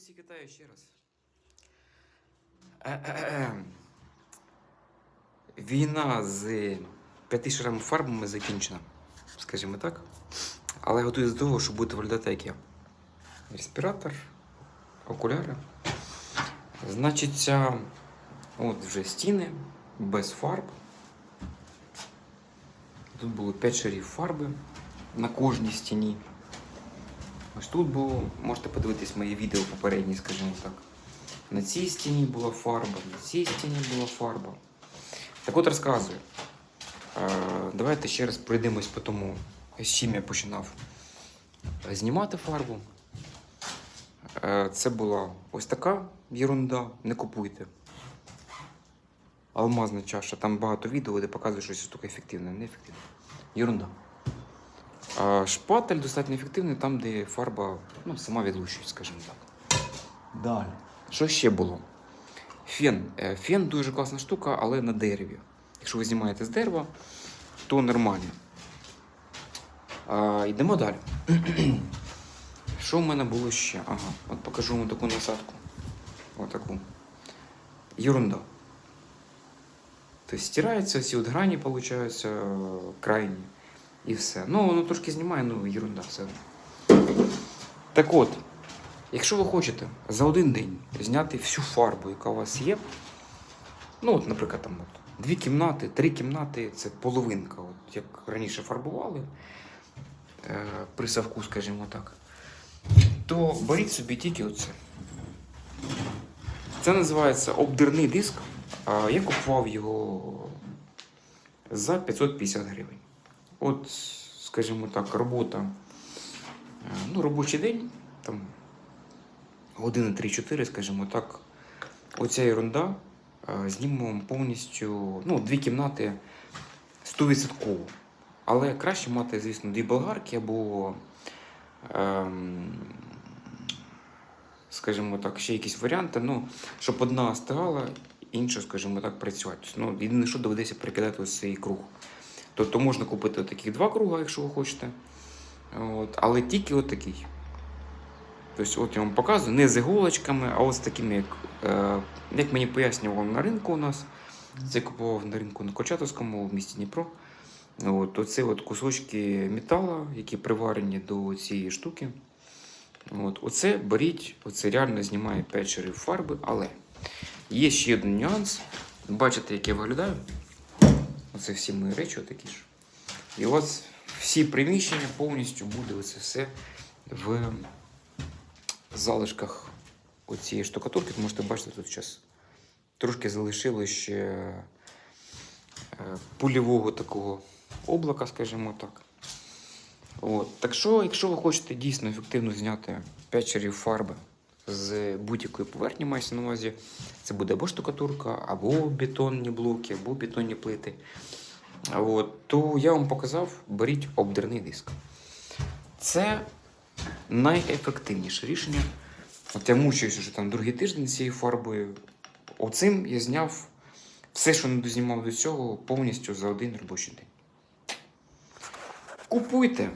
всіх вітаю ще раз. Війна з п'яти шарами фарбами закінчена, скажімо так. Але готуюсь до того, щоб бути виглядати як. Респіратор, окуляри. Значиться, от вже стіни без фарб. Тут було 5 шарів фарби на кожній стіні. Ось тут було, можете подивитись мої відео попередні, скажімо так. На цій стіні була фарба, на цій стіні була фарба. Так от розказую. Е, давайте ще раз пройдемось по тому, з чим я починав знімати фарбу. Е, це була ось така єрунда, не купуйте. Алмазна чаша, там багато відео, де показує, що ця штука ефективна, неефективна. Єрунда. А шпатель достатньо ефективний там, де фарба ну, сама відлущує, скажімо так. Далі. Що ще було? Фен. Е, Фен дуже класна штука, але на дереві. Якщо ви знімаєте з дерева, то нормально. А, йдемо далі. Що в мене було ще? Ага, от покажу вам таку насадку. Отаку. Єрунда. Тобто стираються всі от грані, виходить, крайні. І все. Ну, воно трошки знімає, ну ерунда все. Так от, якщо ви хочете за один день зняти всю фарбу, яка у вас є, ну, от, наприклад, там от, дві кімнати, три кімнати це половинка, от, як раніше фарбували е, при савку, скажімо так, то беріть собі тільки оце. Це називається обдирний диск. Я купував його за 550 гривень. От, скажімо так, робота, е, ну, робочий день, там години 3-4, скажімо так, оця ерунда е, зніме вам повністю ну, дві кімнати 100%. Але краще мати, звісно, дві болгарки або, ем, скажімо так, ще якісь варіанти, ну, щоб одна стигала, інша, скажімо так, працювати. Ну, єдине, що доведеться прикидати ось цей круг. Тобто можна купити таких два круга, якщо ви хочете. От, але тільки отакий. Тобто, от я вам показую, не з іголочками, а з такими, як, е, як мені пояснював на ринку у нас. Це купував на ринку на Кочатовському в місті Дніпро. От, оце от кусочки металу, які приварені до цієї штуки. От, оце беріть, оце реально знімає 5 шарів фарби, але є ще один нюанс. Бачите, як я виглядаю? Оце всі мої речі такі ж. І вас всі приміщення повністю буде оце все в залишках оцієї штукатурки. Тому що бачите, тут зараз трошки залишилось ще е, пульового такого облака, скажімо так. От. Так що, якщо ви хочете дійсно ефективно зняти 5 шарів фарби з будь-якої поверхні, мається на увазі, це буде або штукатурка, або бетонні блоки, або бетонні плити. От, то я вам показав, беріть обдерний диск. Це найефективніше рішення. От я мучуюся вже там другий тиждень цією фарбою. Оцим я зняв все, що не дознімав до цього, повністю за один робочий день. Купуйте.